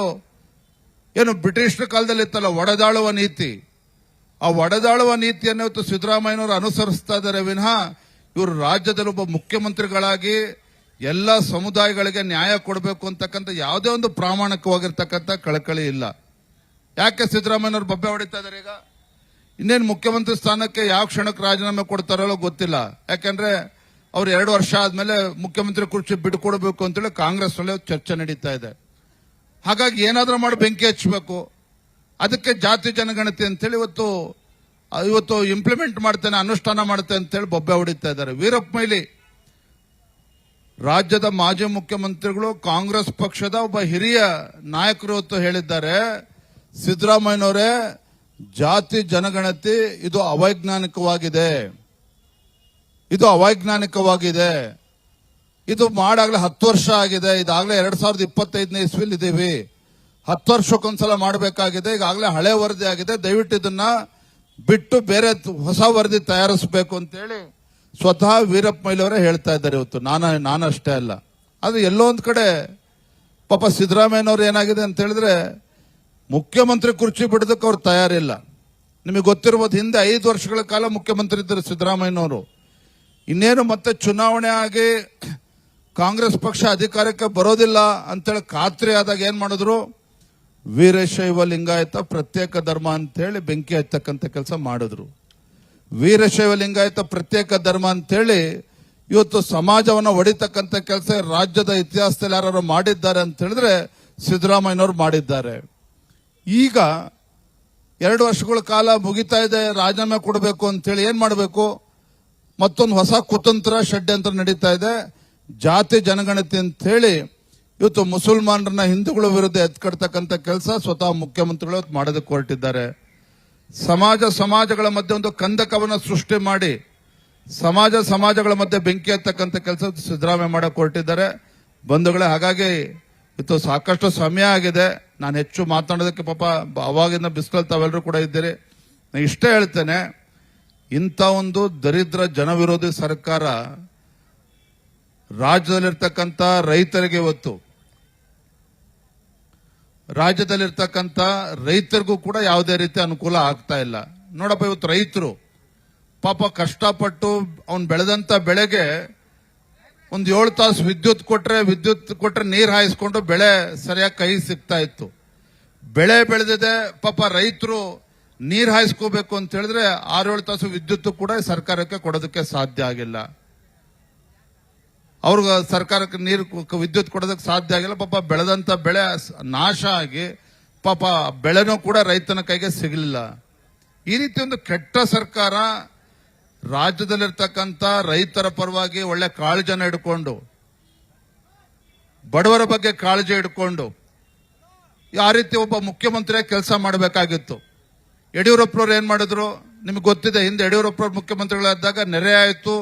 Speaker 1: ಏನು ಬ್ರಿಟಿಷರ ಕಾಲದಲ್ಲಿ ಇತ್ತಲ್ಲ ಒಡೆದಾಳುವ ನೀತಿ. ಆ ಒಡೆದಾಳುವ ನೀತಿಯನ್ನು ಇವತ್ತು ಸಿದ್ದರಾಮಯ್ಯನವರು ಅನುಸರಿಸ್ತಾ ಇದ್ದಾರೆ ವಿನಃ ಇವರು ರಾಜ್ಯದಲ್ಲಿ ಒಬ್ಬ ಮುಖ್ಯಮಂತ್ರಿಗಳಾಗಿ ಎಲ್ಲ ಸಮುದಾಯಗಳಿಗೆ ನ್ಯಾಯ ಕೊಡಬೇಕು ಅಂತಕ್ಕಂಥ ಯಾವುದೇ ಒಂದು ಪ್ರಾಮಾಣಿಕವಾಗಿರ್ತಕ್ಕಂಥ ಕಳಕಳಿ ಇಲ್ಲ. ಯಾಕೆ ಸಿದ್ದರಾಮಯ್ಯನವರು ಬಬ್ಬೆ ಹೊಡಿತಾ ಇದಾರೆ ಈಗ? ಇನ್ನೇನು ಮುಖ್ಯಮಂತ್ರಿ ಸ್ಥಾನಕ್ಕೆ ಯಾವ ಕ್ಷಣಕ್ಕೆ ರಾಜೀನಾಮೆ ಕೊಡ್ತಾರೋ ಗೊತ್ತಿಲ್ಲ. ಯಾಕೆಂದ್ರೆ ಅವ್ರು ಎರಡು ವರ್ಷ ಆದ್ಮೇಲೆ ಮುಖ್ಯಮಂತ್ರಿ ಕುರ್ಚಿ ಬಿಟ್ಟುಕೊಡ್ಬೇಕು ಅಂತೇಳಿ ಕಾಂಗ್ರೆಸ್ನಲ್ಲಿ ಚರ್ಚೆ ನಡೀತಾ ಇದೆ. ಹಾಗಾಗಿ ಏನಾದರೂ ಮಾಡಿ, ಬೆಂಕಿ ಹಚ್ಚಬೇಕು ಅದಕ್ಕೆ ಜಾತಿ ಜನಗಣತಿ ಅಂತೇಳಿ ಇವತ್ತು ಇವತ್ತು ಇಂಪ್ಲಿಮೆಂಟ್ ಮಾಡ್ತೇನೆ, ಅನುಷ್ಠಾನ ಮಾಡ್ತೇನೆ ಅಂತೇಳಿ ಬೊಬ್ಬೆ ಹೊಡಿತಾ ಇದ್ದಾರೆ. ವೀರಪ್ಪ ಮೈಲಿ ರಾಜ್ಯದ ಮಾಜಿ ಮುಖ್ಯಮಂತ್ರಿಗಳು, ಕಾಂಗ್ರೆಸ್ ಪಕ್ಷದ ಒಬ್ಬ ಹಿರಿಯ ನಾಯಕರು ಇವತ್ತು ಹೇಳಿದ್ದಾರೆ. ಸಿದ್ದರಾಮಯ್ಯನವರೇ, ಜಾತಿ ಜನಗಣತಿ ಇದು ಅವೈಜ್ಞಾನಿಕವಾಗಿದೆ. ಇದು ಅವೈಜ್ಞಾನಿಕವಾಗಿದೆ. ಇದು ಮಾಡಾಗ್ಲೇ ಹತ್ತು ವರ್ಷ ಆಗಿದೆ, ಇದಾಗಲೇ ಎರಡ್ ಸಾವಿರದ ಇಪ್ಪತ್ತೈದನೇ ಇಸ್ವಿಲ್ ಇದ್ದೀವಿ ಹತ್ತು ವರ್ಷಕ್ಕೊಂದ್ಸಲ ಮಾಡಬೇಕಾಗಿದೆ, ಈಗಾಗಲೇ ಹಳೆ ವರದಿ ಆಗಿದೆ. ದಯವಿಟ್ಟು ಇದನ್ನ ಬಿಟ್ಟು ಬೇರೆ ಹೊಸ ವರದಿ ತಯಾರಿಸಬೇಕು ಅಂತೇಳಿ ಸ್ವತಃ ವೀರಪ್ಪ ಮೈಲವರೇ ಹೇಳ್ತಾ ಇದ್ದಾರೆ ಇವತ್ತು. ನಾನು ನಾನು ಅಷ್ಟೇ ಅಲ್ಲ. ಆದ್ರೆ ಎಲ್ಲೋ ಒಂದ್ ಕಡೆ ಪಾಪ ಸಿದ್ದರಾಮಯ್ಯನವ್ರು ಏನಾಗಿದೆ ಅಂತ ಹೇಳಿದ್ರೆ ಮುಖ್ಯಮಂತ್ರಿ ಕುರ್ಚಿ ಬಿಡೋದಕ್ಕೆ ಅವ್ರು ತಯಾರಿಲ್ಲ. ನಿಮಗೆ ಗೊತ್ತಿರ್ಬೋದು ಹಿಂದೆ ಐದು ವರ್ಷಗಳ ಕಾಲ ಮುಖ್ಯಮಂತ್ರಿ ಇದ್ದರು ಸಿದ್ದರಾಮಯ್ಯನವರು. ಇನ್ನೇನು ಮತ್ತೆ ಚುನಾವಣೆ ಆಗಿ ಕಾಂಗ್ರೆಸ್ ಪಕ್ಷ ಅಧಿಕಾರಕ್ಕೆ ಬರೋದಿಲ್ಲ ಅಂತೇಳಿ ಖಾತ್ರಿ ಆದಾಗ ಏನ್ ಮಾಡಿದ್ರು? ವೀರಶೈವ ಲಿಂಗಾಯತ ಪ್ರತ್ಯೇಕ ಧರ್ಮ ಅಂತೇಳಿ ಬೆಂಕಿ ಹಚ್ಚತಕ್ಕಂಥ ಕೆಲಸ ಮಾಡಿದ್ರು. ವೀರಶೈವ ಲಿಂಗಾಯತ ಪ್ರತ್ಯೇಕ ಧರ್ಮ ಅಂತೇಳಿ ಇವತ್ತು ಸಮಾಜವನ್ನು ಒಡಿತಕ್ಕಂಥ ಕೆಲಸ ರಾಜ್ಯದ ಇತಿಹಾಸದಲ್ಲಿ ಯಾರು ಮಾಡಿದ್ದಾರೆ ಅಂತ ಹೇಳಿದ್ರೆ ಸಿದ್ದರಾಮಯ್ಯನವರು ಮಾಡಿದ್ದಾರೆ. ಈಗ ಎರಡು ವರ್ಷಗಳ ಕಾಲ ಮುಗಿತಾ ಇದೆ, ರಾಜೀನಾಮೆ ಕೊಡಬೇಕು ಅಂತೇಳಿ ಏನ್ ಮಾಡಬೇಕು? ಮತ್ತೊಂದು ಹೊಸ ಕುತಂತ್ರ, ಷಡ್ಯಂತ್ರ ನಡೀತಾ ಇದೆ. ಜಾತಿ ಜನಗಣತಿ ಅಂತ ಹೇಳಿ ಇವತ್ತು ಮುಸಲ್ಮಾನರನ್ನ ಹಿಂದೂಗಳ ವಿರುದ್ಧ ಎತ್ಕಡ್ತಕ್ಕಂಥ ಕೆಲಸ ಸ್ವತಃ ಮುಖ್ಯಮಂತ್ರಿಗಳು ಮಾಡೋದಕ್ಕೆ ಹೊರಟಿದ್ದಾರೆ. ಸಮಾಜ ಸಮಾಜಗಳ ಮಧ್ಯೆ ಒಂದು ಕಂದಕವನ್ನು ಸೃಷ್ಟಿ ಮಾಡಿ ಸಮಾಜ ಸಮಾಜಗಳ ಮಧ್ಯೆ ಬೆಂಕಿ ಎತ್ತಕ್ಕಂಥ ಕೆಲಸ ಸಿದ್ದರಾಮಯ್ಯ ಮಾಡಕ್ಕೆ ಹೊರಟಿದ್ದಾರೆ. ಬಂಧುಗಳೇ, ಹಾಗಾಗಿ ಇವತ್ತು ಸಾಕಷ್ಟು ಸಮಯ ಆಗಿದೆ. ನಾನು ಹೆಚ್ಚು ಮಾತನಾಡೋದಕ್ಕೆ ಪಾಪ ಅವಾಗಿಂದ ಬಿಸ್ಕಲ್ ತಾವೆಲ್ಲರೂ ಕೂಡ ಇದ್ದೀರಿ. ನಾನು ಇಷ್ಟೇ ಹೇಳ್ತೇನೆ, ಇಂಥ ಒಂದು ದರಿದ್ರ ಜನವಿರೋಧಿ ಸರ್ಕಾರ ರಾಜ್ಯದಲ್ಲಿರ್ತಕ್ಕಂಥ ರೈತರಿಗೆ ಇವತ್ತು ರಾಜ್ಯದಲ್ಲಿರ್ತಕ್ಕಂಥ ರೈತರಿಗೂ ಕೂಡ ಯಾವುದೇ ರೀತಿ ಅನುಕೂಲ ಆಗ್ತಾ ಇಲ್ಲ. ನೋಡಪ್ಪ, ಇವತ್ತು ರೈತರು ಪಾಪ ಕಷ್ಟಪಟ್ಟು ಅವ್ನು ಬೆಳೆದಂತ ಬೆಳೆಗೆ ಒಂದು ಏಳು ತಾಸು ವಿದ್ಯುತ್ ಕೊಟ್ರೆ ವಿದ್ಯುತ್ ಕೊಟ್ರೆ ನೀರು ಹಾಯಿಸ್ಕೊಂಡು ಬೆಳೆ ಸರಿಯಾಗಿ ಕೈ ಸಿಗ್ತಾ ಇತ್ತು. ಬೆಳೆ ಬೆಳೆದಿದೆ, ಪಾಪ ರೈತರು ನೀರು ಹಾಯಿಸ್ಕೋಬೇಕು ಅಂತ ಹೇಳಿದ್ರೆ ಆರೇಳು ತಾಸು ವಿದ್ಯುತ್ ಕೂಡ ಸರ್ಕಾರಕ್ಕೆ ಕೊಡೋದಕ್ಕೆ ಸಾಧ್ಯ ಆಗಿಲ್ಲ. ಅವ್ರಿಗೆ ಸರ್ಕಾರಕ್ಕೆ ನೀರು ವಿದ್ಯುತ್ ಕೊಡೋದಕ್ಕೆ ಸಾಧ್ಯ ಆಗಿಲ್ಲ. ಪಾಪ ಬೆಳೆದಂತ ಬೆಳೆ ನಾಶ ಆಗಿ ಪಾಪ ಬೆಳೆನೂ ಕೂಡ ರೈತನ ಕೈಗೆ ಸಿಗಲಿಲ್ಲ. ಈ ರೀತಿ ಒಂದು ಕೆಟ್ಟ ಸರ್ಕಾರ ರಾಜ್ಯದಲ್ಲಿರ್ತಕ್ಕಂಥ ರೈತರ ಪರವಾಗಿ ಒಳ್ಳೆ ಕಾಳಜನ ಇಡ್ಕೊಂಡು ಬಡವರ ಬಗ್ಗೆ ಕಾಳಜಿ ಇಡ್ಕೊಂಡು ಆ ರೀತಿ ಒಬ್ಬ ಮುಖ್ಯಮಂತ್ರಿ ಕೆಲಸ ಮಾಡಬೇಕಾಗಿತ್ತು. ಯಡಿಯೂರಪ್ಪನವ್ರು ಏನ್ ಮಾಡಿದ್ರು? ನಿಮ್ಗೆ ಗೊತ್ತಿದೆ, ಹಿಂದೆ ಯಡಿಯೂರಪ್ಪನವ್ರು ಮುಖ್ಯಮಂತ್ರಿಗಳಾದಾಗ ನೆರೆ ಆಯ್ತು.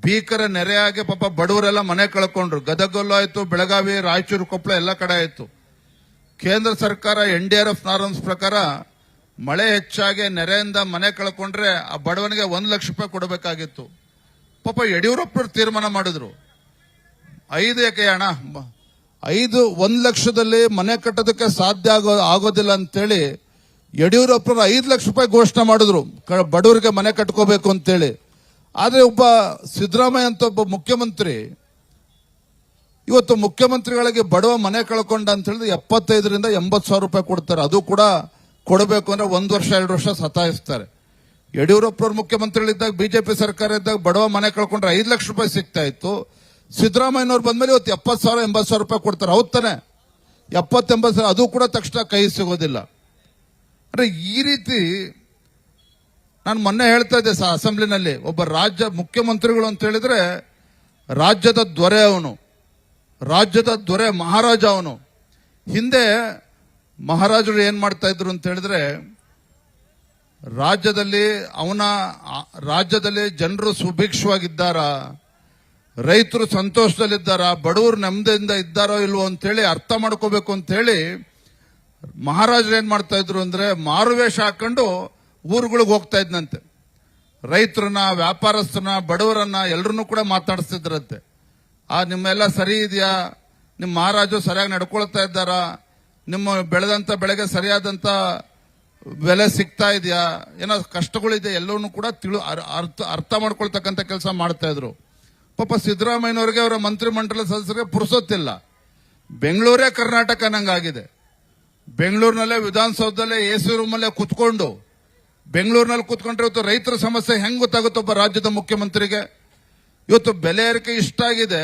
Speaker 1: ಭೀಕರ ನೆರೆಯಾಗಿ ಪಾಪ ಬಡವರೆಲ್ಲ ಮನೆ ಕಳ್ಕೊಂಡ್ರು. ಗದಗಲ್ಲೂ ಆಯ್ತು, ಬೆಳಗಾವಿ, ರಾಯಚೂರು, ಕೊಪ್ಪಳ ಎಲ್ಲ ಕಡೆ ಆಯ್ತು. ಕೇಂದ್ರ ಸರ್ಕಾರ, N D R F norms ಪ್ರಕಾರ ಮಳೆ ಹೆಚ್ಚಾಗಿ ನೆರೆಯಿಂದ ಮನೆ ಕಳ್ಕೊಂಡ್ರೆ ಆ ಬಡವನಿಗೆ ಒಂದ್ ಲಕ್ಷ ರೂಪಾಯಿ ಕೊಡಬೇಕಾಗಿತ್ತು. ಪಾಪ ಯಡಿಯೂರಪ್ಪರು ತೀರ್ಮಾನ ಮಾಡಿದ್ರು. ಐದು ಏಕೆ ಅಣ್ಣ? ಮ- ಐದು, ಒಂದ್ ಲಕ್ಷದಲ್ಲಿ ಮನೆ ಕಟ್ಟೋದಕ್ಕೆ ಸಾಧ್ಯ ಆಗೋ, ಆಗೋದಿಲ್ಲ ಅಂತೇಳಿ ಯಡಿಯೂರಪ್ಪರು ಐದು ಲಕ್ಷ ರೂಪಾಯಿ ಘೋಷಣೆ ಮಾಡಿದ್ರು. ಬಡವರಿಗೆ ಮನೆ ಕಟ್ಕೋಬೇಕು ಅಂತೇಳಿ. ಆದ್ರೆ ಒಬ್ಬ ಸಿದ್ದರಾಮಯ್ಯ ಅಂತ ಒಬ್ಬ ಮುಖ್ಯಮಂತ್ರಿ, ಇವತ್ತು ಮುಖ್ಯಮಂತ್ರಿಗಳಿಗೆ ಬಡವ ಮನೆ ಕಳ್ಕೊಂಡ ಅಂತ ಹೇಳಿದ್ರೆ ಎಪ್ಪತ್ತೈದರಿಂದ ಎಂಬತ್ತು ಸಾವಿರ ರೂಪಾಯಿ ಕೊಡ್ತಾರೆ. ಅದು ಕೂಡ ಕೊಡಬೇಕು ಅಂದ್ರೆ ಒಂದು ವರ್ಷ, ಎರಡು ವರ್ಷ ಸತಾಯಿಸ್ತಾರೆ. ಯಡಿಯೂರಪ್ಪನವ್ರು ಮುಖ್ಯಮಂತ್ರಿಗಳಿದ್ದಾಗ, ಬಿಜೆಪಿ ಸರ್ಕಾರ ಇದ್ದಾಗ ಬಡವ ಮನೆ ಕಳ್ಕೊಂಡ್ರೆ ಐದು ಲಕ್ಷ ರೂಪಾಯಿ ಸಿಗ್ತಾ ಇತ್ತು. ಸಿದ್ದರಾಮಯ್ಯನವ್ರು ಬಂದ್ಮೇಲೆ ಇವತ್ತು ಎಪ್ಪತ್ತು ಸಾವಿರ, ಎಂಬತ್ತು ಸಾವಿರ ರೂಪಾಯಿ ಕೊಡ್ತಾರೆ. ಹೌದು ತಾನೆ. ಎಪ್ಪತ್ತೆಂಬತ್ತು ಸಾವಿರ, ಅದು ಕೂಡ ತಕ್ಷಣ ಕೈ ಸಿಗೋದಿಲ್ಲ. ಅಂದ್ರೆ ಈ ರೀತಿ ನಾನು ಮೊನ್ನೆ ಹೇಳ್ತಾ ಇದ್ದೆ ಸ- ಅಸೆಂಬ್ಲಿನಲ್ಲಿ, ಒಬ್ಬ ರಾಜ್ಯ ಮುಖ್ಯಮಂತ್ರಿಗಳು ಅಂತ ಹೇಳಿದ್ರೆ, ರಾಜ್ಯದ ದೊರೆ ಅವನು. ರಾಜ್ಯದ ದೊರೆ ಮಹಾರಾಜ ಅವನು. ಹಿಂದೆ ಮಹಾರಾಜರು ಏನ್ ಮಾಡ್ತಾ ಇದ್ರು ಅಂತ ಹೇಳಿದ್ರೆ, ರಾಜ್ಯದಲ್ಲಿ ಅವನ ರಾಜ್ಯದಲ್ಲಿ ಜನರು ಸುಭಿಕ್ಷವಾಗಿದ್ದಾರ, ರೈತರು ಸಂತೋಷದಲ್ಲಿದ್ದಾರ, ಬಡವರು ನೆಮ್ಮದಿಯಿಂದ ಇದ್ದಾರೋ ಇಲ್ವೋ ಅಂತೇಳಿ ಅರ್ಥ ಮಾಡ್ಕೋಬೇಕು ಅಂತ ಹೇಳಿ ಮಹಾರಾಜರು ಏನ್ ಮಾಡ್ತಾ ಇದ್ರು ಅಂದ್ರೆ ಮಾರುವೇಷ ಹಾಕೊಂಡು ಊರುಗಳಿಗೆ ಹೋಗ್ತಾ ಇದ್ನಂತೆ. ರೈತರನ್ನ, ವ್ಯಾಪಾರಸ್ಥರನ್ನ, ಬಡವರನ್ನ ಎಲ್ಲರನ್ನೂ ಕೂಡ ಮಾತಾಡಿಸ್ತಿದ್ರಂತೆ. ಆ, ನಿಮ್ಮೆಲ್ಲ ಸರಿ ಇದೆಯಾ? ನಿಮ್ಮ ಮಹಾರಾಜು ಸರಿಯಾಗಿ ನಡ್ಕೊಳ್ತಾ ಇದ್ದಾರಾ? ನಿಮ್ಮ ಬೆಳೆದಂತ ಬೆಳೆಗೆ ಸರಿಯಾದಂತ ಬೆಲೆ ಸಿಗ್ತಾ ಇದೆಯಾ? ಏನೋ ಕಷ್ಟಗಳಿದೆ, ಎಲ್ಲವನ್ನೂ ಕೂಡ ತಿಳು, ಅರ್- ಅರ್ಥ ಅರ್ಥ ಮಾಡ್ಕೊಳ್ತಕ್ಕಂಥ ಕೆಲಸ ಮಾಡ್ತಾ ಇದ್ರು. ಪಾಪ ಸಿದ್ದರಾಮಯ್ಯನವರಿಗೆ ಅವರ ಮಂತ್ರಿಮಂಡಲ ಸದಸ್ಯರಿಗೆ ಪುರುಸೊತ್ತಿಲ್ಲ. ಬೆಂಗಳೂರೇ ಕರ್ನಾಟಕ ನಂಗಾಗಿದೆ ಬೆಂಗಳೂರಿನಲ್ಲೇ ವಿಧಾನಸೌಧದಲ್ಲೇ ಎ ಸಿ ರೂಮಲ್ಲೇ ಕುತ್ಕೊಂಡು ಬೆಂಗಳೂರಿನಲ್ಲಿ ಕೂತ್ಕೊಂಡ್ರೆ ಇವತ್ತು ರೈತರ ಸಮಸ್ಯೆ ಹೆಂಗ್ ಗೊತ್ತಾಗುತ್ತೆ ಒಬ್ಬ ರಾಜ್ಯದ ಮುಖ್ಯಮಂತ್ರಿಗೆ? ಇವತ್ತು ಬೆಲೆ ಏರಿಕೆ ಇಷ್ಟ ಆಗಿದೆ.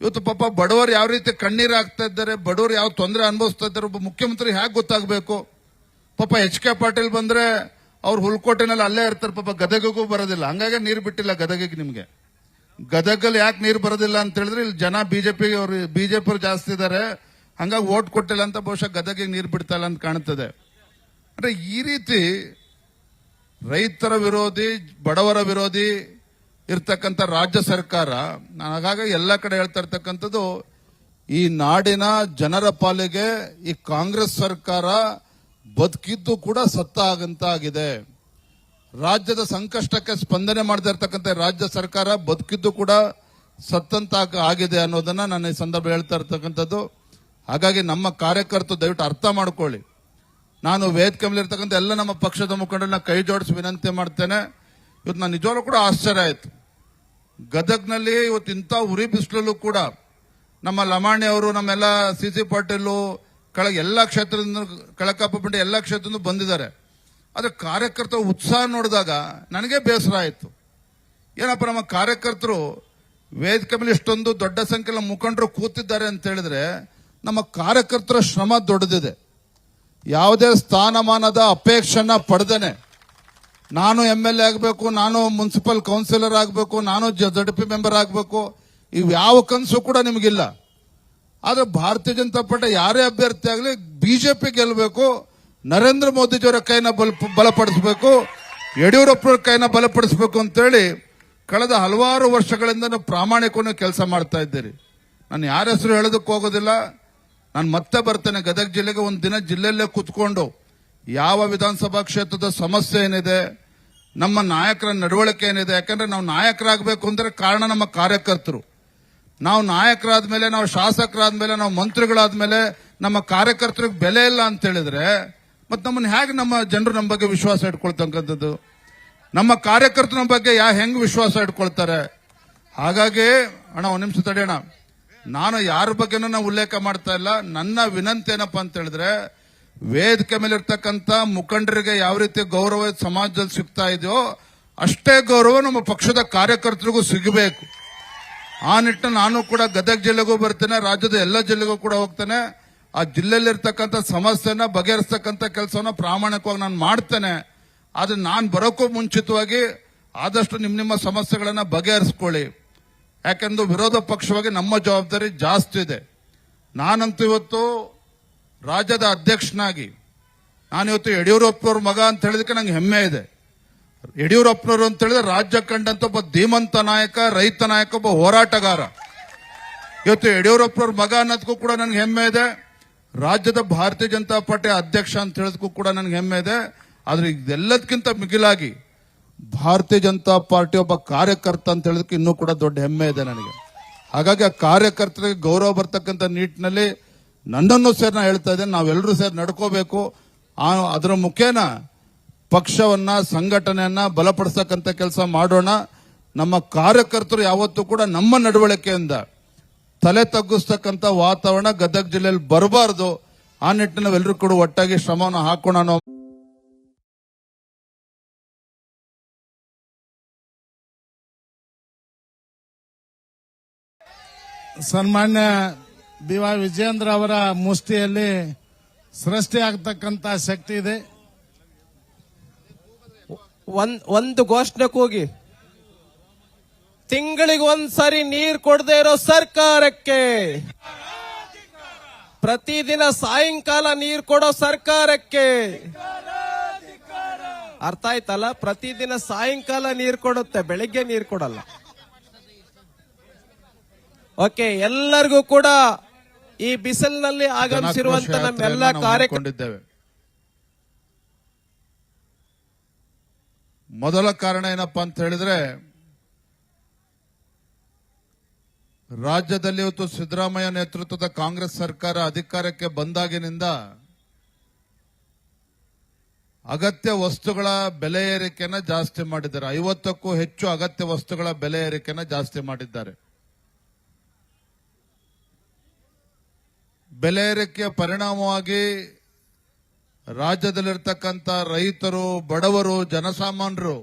Speaker 1: ಇವತ್ತು ಪಾಪ ಬಡವರು ಯಾವ ರೀತಿ ಕಣ್ಣೀರು ಆಗ್ತಾ ಇದ್ದಾರೆ, ಬಡವರು ಯಾವ ತೊಂದರೆ ಅನುಭವಿಸ್ತಾ ಇದ್ದಾರೆ, ಒಬ್ಬ ಮುಖ್ಯಮಂತ್ರಿ ಹೇಗೆ ಗೊತ್ತಾಗಬೇಕು? ಪಾಪ ಎಚ್ ಕೆ ಪಾಟೀಲ್ ಬಂದ್ರೆ ಅವ್ರು ಹುಲ್ಕೋಟೆನಲ್ಲಿ ಅಲ್ಲೇ ಇರ್ತಾರೆ, ಪಾಪ ಗದಗಗೂ ಬರೋದಿಲ್ಲ. ಹಂಗಾಗಿ ನೀರು ಬಿಟ್ಟಿಲ್ಲ ಗದಗಿಗೆ ನಿಮ್ಗೆ. ಗದಗಲ್ಲಿ ಯಾಕೆ ನೀರು ಬರೋದಿಲ್ಲ ಅಂತ ಹೇಳಿದ್ರೆ ಇಲ್ಲಿ ಜನ ಬಿಜೆಪಿ ಅವರು, ಬಿಜೆಪಿ ಜಾಸ್ತಿ ಇದ್ದಾರೆ ಹಂಗಾಗಿ ಓಟ್ ಕೊಟ್ಟಿಲ್ಲ ಅಂತ ಬಹುಶಃ ಗದಗಿಗೆ ನೀರು ಬಿಡ್ತಾ ಇಲ್ಲ ಅಂತ ಕಾಣ್ತದೆ. ಅಂದ್ರೆ ಈ ರೀತಿ ರೈತರ ವಿರೋಧಿ, ಬಡವರ ವಿರೋಧಿ ಇರ್ತಕ್ಕಂಥ ರಾಜ್ಯ ಸರ್ಕಾರ, ನಾನು ಹಾಗಾಗಿ ಎಲ್ಲ ಕಡೆ ಹೇಳ್ತಾ ಇರ್ತಕ್ಕಂಥದ್ದು, ಈ ನಾಡಿನ ಜನರ ಪಾಲಿಗೆ ಈ ಕಾಂಗ್ರೆಸ್ ಸರ್ಕಾರ ಬದುಕಿದ್ದು ಕೂಡ ಸತ್ತ ಆಗಂತ ಆಗಿದೆ. ರಾಜ್ಯದ ಸಂಕಷ್ಟಕ್ಕೆ ಸ್ಪಂದನೆ ಮಾಡದೇ ಇರ್ತಕ್ಕಂಥ ರಾಜ್ಯ ಸರ್ಕಾರ ಬದುಕಿದ್ದು ಕೂಡ ಸತ್ತಂತ ಆಗಿದೆ ಅನ್ನೋದನ್ನ ನಾನು ಈ ಸಂದರ್ಭ ಹೇಳ್ತಾ ಇರ್ತಕ್ಕಂಥದ್ದು. ಹಾಗಾಗಿ ನಮ್ಮ ಕಾರ್ಯಕರ್ತರು ದಯವಿಟ್ಟು ಅರ್ಥ ಮಾಡ್ಕೊಳ್ಳಿ. ನಾನು ವೇದಿಕೆ ಮೇಲೆ ಇರ್ತಕ್ಕಂಥ ಎಲ್ಲ ನಮ್ಮ ಪಕ್ಷದ ಮುಖಂಡರನ್ನ ಕೈ ಜೋಡಿಸಿ ವಿನಂತಿ ಮಾಡ್ತೇನೆ. ಇವತ್ತು ನಾನು ನಿಜವಾಗ್ಲೂ ಕೂಡ ಆಶ್ಚರ್ಯ ಆಯಿತು. ಗದಗ್ನಲ್ಲಿ ಇವತ್ತು ಇಂಥ ಉರಿ ಬಿಸಿಲಲ್ಲೂ ಕೂಡ ನಮ್ಮ ಲಮಾಣಿ ಅವರು, ನಮ್ಮೆಲ್ಲ ಸಿ ಸಿ ಪಾಟೀಲು, ಕೆಳಗೆ ಎಲ್ಲ ಕ್ಷೇತ್ರದಿಂದ, ಕಳಕಪ್ಪ ಎಲ್ಲ ಕ್ಷೇತ್ರದಿಂದ ಬಂದಿದ್ದಾರೆ. ಆದರೆ ಕಾರ್ಯಕರ್ತರ ಉತ್ಸಾಹ ನೋಡಿದಾಗ ನನಗೆ ಬೇಸರ ಆಯಿತು. ಏನಪ್ಪ ನಮ್ಮ ಕಾರ್ಯಕರ್ತರು ವೇದಿಕೆ ಮೇಲೆ ಇಷ್ಟೊಂದು ದೊಡ್ಡ ಸಂಖ್ಯೆಯಲ್ಲಿ ಮುಖಂಡರು ಕೂತಿದ್ದಾರೆ ಅಂತ ಹೇಳಿದ್ರೆ ನಮ್ಮ ಕಾರ್ಯಕರ್ತರ ಶ್ರಮ ದೊಡ್ಡದಿದೆ. ಯಾವುದೇ ಸ್ಥಾನಮಾನದ ಅಪೇಕ್ಷೆನ ಪಡೆದೇನೆ. ನಾನು ಎಂ ಎಲ್ ಎ ಆಗಬೇಕು, ನಾನು ಮುನ್ಸಿಪಲ್ ಕೌನ್ಸಿಲರ್ ಆಗಬೇಕು, ನಾನು ಜಡ್ ಪಿ ಮೆಂಬರ್ ಆಗಬೇಕು ಇವು ಯಾವ ಕನಸು ಕೂಡ ನಿಮಗಿಲ್ಲ. ಆದ್ರೆ ಭಾರತೀಯ ಜನತಾ ಪಾರ್ಟಿ ಯಾರೇ ಅಭ್ಯರ್ಥಿ ಆಗಲಿ ಬಿಜೆಪಿ ಗೆಲ್ಲಬೇಕು ನರೇಂದ್ರ ಮೋದಿಜಿಯವರ ಕೈನ ಬಲ, ಬಲಪಡಿಸಬೇಕು ಯಡಿಯೂರಪ್ಪನವರ ಕೈನ ಬಲಪಡಿಸಬೇಕು ಅಂತೇಳಿ ಕಳೆದ ಹಲವಾರು ವರ್ಷಗಳಿಂದ ಪ್ರಾಮಾಣಿಕವನ್ನು ಕೆಲಸ ಮಾಡ್ತಾ ಇದ್ದೀರಿ. ನಾನು ಯಾರ ಹೆಸರು ಹೇಳೋದಕ್ಕೆ ಹೋಗೋದಿಲ್ಲ. ನಾನು ಮತ್ತೆ ಬರ್ತೇನೆ. ಗದಗ ಜಿಲ್ಲೆಗೆ ಒಂದು ದಿನ ಜಿಲ್ಲೆಯಲ್ಲೇ ಕೂತ್ಕೊಂಡು ಯಾವ ವಿಧಾನಸಭಾ ಕ್ಷೇತ್ರದ ಸಮಸ್ಯೆ ಏನಿದೆ, ನಮ್ಮ ನಾಯಕರ ನಡವಳಿಕೆ ಏನಿದೆ, ಯಾಕಂದ್ರೆ ನಾವು ನಾಯಕರಾಗಬೇಕು ಅಂದ್ರೆ ಕಾರಣ ನಮ್ಮ ಕಾರ್ಯಕರ್ತರು. ನಾವು ನಾಯಕರಾದ ಮೇಲೆ ನಾವು ಶಾಸಕರಾದ ಮೇಲೆ ನಾವು ಮಂತ್ರಿಗಳಾದ ಮೇಲೆ ನಮ್ಮ ಕಾರ್ಯಕರ್ತರಿಗೆ ಬೆಲೆ ಇಲ್ಲ ಅಂತ ಹೇಳಿದ್ರೆ ಮತ್ತೆ ನಮ್ಮನ್ನ ಹೇಗೆ ನಮ್ಮ ಜನರು ನಮ್ಮ ಬಗ್ಗೆ ವಿಶ್ವಾಸ ಇಟ್ಕೊಳ್ತಕ್ಕಂಥದ್ದು? ನಮ್ಮ ಕಾರ್ಯಕರ್ತರು ಬಗ್ಗೆ ಯಾ ಹೆಂಗ್ ವಿಶ್ವಾಸ ಇಟ್ಕೊಳ್ತಾರೆ? ಹಾಗಾಗಿ, ಅಣ್ಣ, ಒಂದ್ ನಿಮಿಷ ತಡೆಯೋಣ ನಾನು ಯಾರ ಬಗ್ಗೆನೂ ನಾವು ಉಲ್ಲೇಖ ಮಾಡ್ತಾ ಇಲ್ಲ. ನನ್ನ ವಿನಂತಿ ಏನಪ್ಪ ಅಂತ ಹೇಳಿದ್ರೆ, ವೇದಿಕೆ ಮೇಲೆ ಇರ್ತಕ್ಕಂಥ ಮುಖಂಡರಿಗೆ ಯಾವ ರೀತಿ ಗೌರವ ಸಮಾಜದಲ್ಲಿ ಸಿಗ್ತಾ ಇದೆಯೋ, ಅಷ್ಟೇ ಗೌರವ ನಮ್ಮ ಪಕ್ಷದ ಕಾರ್ಯಕರ್ತರಿಗೂ ಸಿಗಬೇಕು. ಆ ನಿಟ್ಟಿನ ನಾನು ಕೂಡ ಗದಗ ಜಿಲ್ಲೆಗೂ ಬರ್ತೇನೆ, ರಾಜ್ಯದ ಎಲ್ಲ ಜಿಲ್ಲೆಗೂ ಕೂಡ ಹೋಗ್ತೇನೆ. ಆ ಜಿಲ್ಲೆಯಲ್ಲಿರ್ತಕ್ಕಂಥ ಸಮಸ್ಯೆನ ಬಗೆಹರಿಸ್ತಕ್ಕಂಥ ಕೆಲಸವನ್ನ ಪ್ರಾಮಾಣಿಕವಾಗಿ ನಾನು ಮಾಡ್ತೇನೆ. ಆದ್ರೆ ನಾನು ಬರೋಕ್ಕೂ ಮುಂಚಿತವಾಗಿ ಆದಷ್ಟು ನಿಮ್ಮ ನಿಮ್ಮ ಸಮಸ್ಯೆಗಳನ್ನ ಬಗೆಹರಿಸ್ಕೊಳ್ಳಿ. ಯಾಕೆಂದ್ರೆ ವಿರೋಧ ಪಕ್ಷವಾಗಿ ನಮ್ಮ ಜವಾಬ್ದಾರಿ ಜಾಸ್ತಿ ಇದೆ. ನಾನಂತೂ ಇವತ್ತು ರಾಜ್ಯದ ಅಧ್ಯಕ್ಷನಾಗಿ, ನಾನಿವತ್ತು ಯಡಿಯೂರಪ್ಪನವ್ರ ಮಗ ಅಂತ ಹೇಳಿದಕ್ಕೆ ನಂಗೆ ಹೆಮ್ಮೆ ಇದೆ. ಯಡಿಯೂರಪ್ಪನವರು ಅಂತ ಹೇಳಿದ್ರೆ ರಾಜ್ಯ ಕಂಡಂತ ಒಬ್ಬ ಧೀಮಂತ ನಾಯಕ, ರೈತ ನಾಯಕ, ಒಬ್ಬ ಹೋರಾಟಗಾರ. ಇವತ್ತು ಯಡಿಯೂರಪ್ಪನವ್ರ ಮಗ ಅನ್ನೋದಕ್ಕೂ ಕೂಡ ನನಗೆ ಹೆಮ್ಮೆ ಇದೆ. ರಾಜ್ಯದ ಭಾರತೀಯ ಜನತಾ ಪಾರ್ಟಿ ಅಧ್ಯಕ್ಷ ಅಂತ ಹೇಳೋದಕ್ಕೂ ಕೂಡ ನನಗೆ ಹೆಮ್ಮೆ ಇದೆ. ಆದ್ರೆ ಇದೆಲ್ಲದಕ್ಕಿಂತ ಮಿಗಿಲಾಗಿ ಭಾರತೀಯ ಜನತಾ ಪಾರ್ಟಿ ಒಬ್ಬ ಕಾರ್ಯಕರ್ತ ಅಂತ ಹೇಳೋದಕ್ಕೆ ಇನ್ನೂ ಕೂಡ ದೊಡ್ಡ ಹೆಮ್ಮೆ ಇದೆ ನನಗೆ. ಹಾಗಾಗಿ ಆ ಕಾರ್ಯಕರ್ತರಿಗೆ ಗೌರವ ಬರ್ತಕ್ಕಂಥ ನಿಟ್ಟಿನಲ್ಲಿ ನನ್ನನ್ನು ಸೇರಿ ನಾನು ಹೇಳ್ತಾ ಇದ್ದೇನೆ, ನಾವೆಲ್ಲರೂ ಸೇರಿ ನಡ್ಕೋಬೇಕು. ಆ, ಅದರ ಮುಖೇನ ಪಕ್ಷವನ್ನ, ಸಂಘಟನೆಯನ್ನ ಬಲಪಡಿಸತಕ್ಕಂಥ ಕೆಲಸ ಮಾಡೋಣ. ನಮ್ಮ ಕಾರ್ಯಕರ್ತರು ಯಾವತ್ತೂ ಕೂಡ ನಮ್ಮ ನಡವಳಿಕೆಯಿಂದ ತಲೆ ತಗ್ಗಿಸ್ತಕ್ಕಂಥ ವಾತಾವರಣ ಗದಗ ಜಿಲ್ಲೆಯಲ್ಲಿ ಬರಬಾರದು. ಆ ನಿಟ್ಟಿನಲ್ಲಿ ನಾವೆಲ್ಲರೂ ಕೂಡ ಒಟ್ಟಾಗಿ ಶ್ರಮವನ್ನು ಹಾಕೋಣ
Speaker 2: ಸನ್ಮಾನ್ಯ ಬಿ ವೈ ವಿಜೇಂದ್ರ ಅವರ ಮುಷ್ಟಿಯಲ್ಲಿ ಸೃಷ್ಟಿಯಾಗತಕ್ಕಂತ ಶಕ್ತಿ ಇದೆ.
Speaker 3: ಒಂದ್, ಒಂದು ಘೋಷಣೆ ಕೂಗಿ ತಿಂಗಳಿಗೆ ಒಂದ್ಸರಿ ನೀರು ಕೊಡದೆ ಇರೋ ಸರ್ಕಾರಕ್ಕೆ ಪ್ರತಿದಿನ ಸಾಯಂಕಾಲ ನೀರು ಕೊಡೋ ಸರ್ಕಾರಕ್ಕೆ ಅರ್ಥ ಆಯ್ತಲ್ಲ? ಪ್ರತಿದಿನ ಸಾಯಂಕಾಲ ನೀರು ಕೊಡುತ್ತೆ, ಬೆಳಿಗ್ಗೆ ನೀರು ಕೊಡಲ್ಲ. ಓಕೆ ಎಲ್ಲರಿಗೂ ಕೂಡ ಈ ಬಿಸಿಲಿನಲ್ಲಿ ಆಗಮಿಸಿರುವಂತ ನಮ್ಮೆಲ್ಲ
Speaker 1: ಹಮ್ಮಿಕೊಂಡಿದ್ದೇವೆ. ಮೊದಲ ಕಾರಣ ಏನಪ್ಪಾ ಅಂತ ಹೇಳಿದ್ರೆ ರಾಜ್ಯದಲ್ಲಿ ಇವತ್ತು ಸಿದ್ದರಾಮಯ್ಯ ನೇತೃತ್ವದ ಕಾಂಗ್ರೆಸ್ ಸರ್ಕಾರ ಅಧಿಕಾರಕ್ಕೆ ಬಂದಾಗಿನಿಂದ ಅಗತ್ಯ ವಸ್ತುಗಳ ಬೆಲೆ ಏರಿಕೆನ ಜಾಸ್ತಿ ಮಾಡಿದ್ದಾರೆ. ಐವತ್ತಕ್ಕೂ ಹೆಚ್ಚು ಅಗತ್ಯ ವಸ್ತುಗಳ ಬೆಲೆ ಏರಿಕೆನ ಜಾಸ್ತಿ ಮಾಡಿದ್ದಾರೆ. ಬೆಲೆ ಏರಿಕೆಯ ಪರಿಣಾಮವಾಗಿ ರಾಜ್ಯದಲ್ಲಿರ್ತಕ್ಕಂಥ ರೈತರು ಬಡವರು ಜನಸಾಮಾನ್ಯರು